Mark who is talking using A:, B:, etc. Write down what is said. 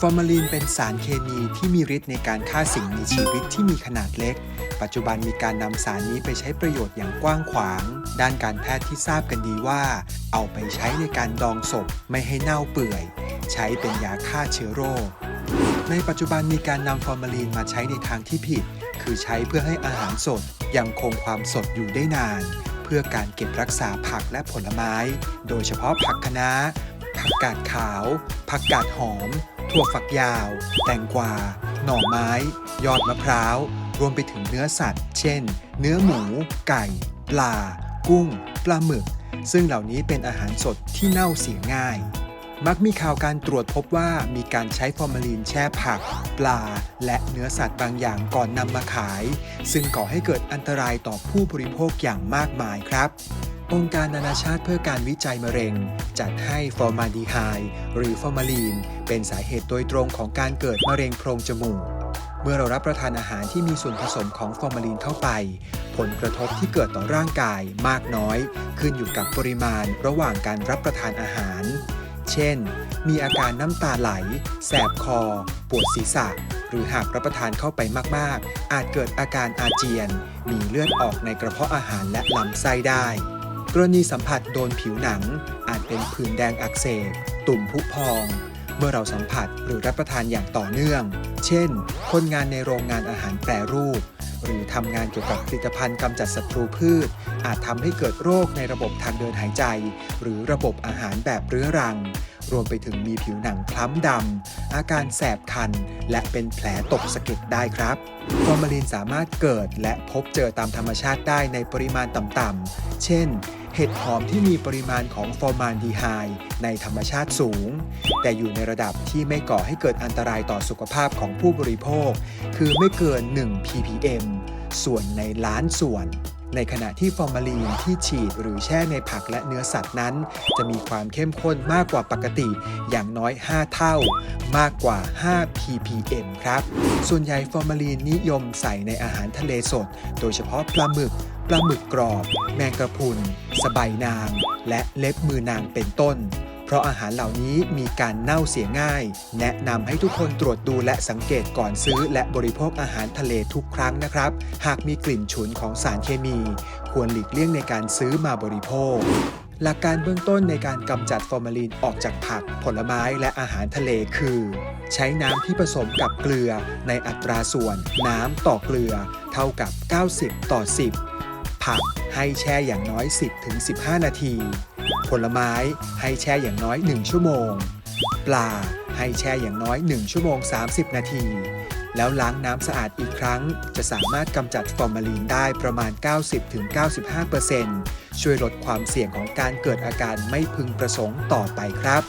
A: ฟอร์มาลีนเป็นสารเคมีที่มีฤทธิ์ในการฆ่าสิ่งมีชีวิตที่มีขนาดเล็ก ปัจจุบันมีการนำสารนี้ไปใช้ประโยชน์อย่างกว้างขวาง ด้านการแพทย์ที่ทราบกันดีว่า เอาไปใช้ในการดองศพไม่ให้เน่าเปื่อย ใช้เป็นยาฆ่าเชื้อโรค ในปัจจุบันมีการนำฟอร์มาลีนมาใช้ในทางที่ผิด คือใช้เพื่อให้อาหารสดยังคงความสดอยู่ได้นาน เพื่อการเก็บรักษาผักและผลไม้ โดยเฉพาะผักคะน้าผักกาดขาว ผักกาดหอม ถั่วฝักยาว แตงกวา หน่อไม้ ยอดมะพร้าว รวมไปถึงเนื้อสัตว์ เช่น เนื้อหมู ไก่ ปลา กุ้ง ปลาหมึก ซึ่งเหล่านี้เป็นอาหารสดที่เน่าเสียง่าย มักมีข่าวการตรวจพบว่ามีการใช้ฟอร์มาลีนแช่ผัก ปลา และเนื้อสัตว์บางอย่างก่อนนำมาขาย ซึ่งก่อให้เกิดอันตรายต่อผู้บริโภคอย่างมากมายครับ องค์การนานาชาติเพื่อการวิจัยมะเร็ง จัดให้ฟอร์มาลดีไฮด์หรือฟอร์มาลีน เป็นสาเหตุโดยตรงของการเกิดมะเร็งโพรงจมูก เมื่อเรารับประทานอาหารที่มีส่วนผสมของฟอร์มาลีนเข้าไป ผลกระทบที่เกิดต่อร่างกายมากน้อย ขึ้นอยู่กับปริมาณระหว่างการรับประทานอาหาร เช่น มีอาการน้ำตาไหล แสบคอ ปวดศีรษะ หรือหากรับประทานเข้าไปมาก ๆ อาจเกิดอาการอาเจียน มีเลือดออกในกระเพาะอาหารและลำไส้ได้ กรณีสัมผัสโดนผิวหนัง อาจเป็นผื่นแดงอักเสบ ตุ่มพุพอง เมื่อเราสัมผัสหรือรับประทานอย่างต่อเนื่อง เช่น คนงานในโรงงานอาหารแปรรูป หรือทำงานเกี่ยวกับผลิตภัณฑ์กำจัดศัตรูพืช อาจทำให้เกิดโรคในระบบทางเดินหายใจ หรือระบบอาหารแบบเรื้อรัง รวมไปถึงมีผิวหนังคล้ำดำ อาการแสบคัน และเป็นแผลตกสะเก็ดได้ครับฟอร์มาลีนสามารถเกิดและพบเจอตามธรรมชาติได้ในปริมาณต่ำๆ เช่น เห็ดหอมที่มีปริมาณของฟอร์มานดีไฮด์ในธรรมชาติสูง แต่อยู่ในระดับที่ไม่ก่อให้เกิดอันตรายต่อสุขภาพของผู้บริโภค คือไม่เกิน 1 ppm ส่วนในล้านส่วน ในขณะที่ฟอร์มาลีนที่ฉีดหรือแช่ในผักและเนื้อสัตว์นั้น จะมีความเข้มข้นมากกว่าปกติอย่างน้อย 5 เท่า มากกว่า 5 ppm ครับ ส่วนใหญ่ฟอร์มาลีนนิยมใส่ในอาหารทะเลสด โดยเฉพาะปลาหมึก ปลาหมึกกรอบ แมงกระพุน สบายนาง และเล็บมือนางเป็นต้น เพราะอาหารเหล่านี้มีการเน่าเสียง่าย แนะนำให้ทุกคนตรวจดูและสังเกตก่อนซื้อ และบริโภคอาหารทะเลทุกครั้งนะครับ หากมีกลิ่นฉุนของสารเคมี ควรหลีกเลี่ยงในการซื้อมาบริโภคหลักการเบื้องต้นในการกำจัดฟอร์มาลีนออกจากผัก ผลไม้และอาหารทะเลคือ ใช้น้ำที่ผสมกับเกลือในอัตราส่วน น้ำต่อเกลือ เท่ากับ 90 ต่อ 10 ผักให้แช่อย่างน้อย 10-15 นาที ผลไม้ให้แช่อย่างน้อย 1 ชั่วโมง ปลาให้แช่อย่างน้อย 1 ชั่วโมง 30 นาที แล้วล้างน้ำสะอาดอีกครั้ง จะสามารถกำจัดฟอร์มาลีนได้ประมาณ 90-95%ช่วยลดความเสี่ยงของการเกิดอาการไม่พึงประสงค์ต่อไปครับ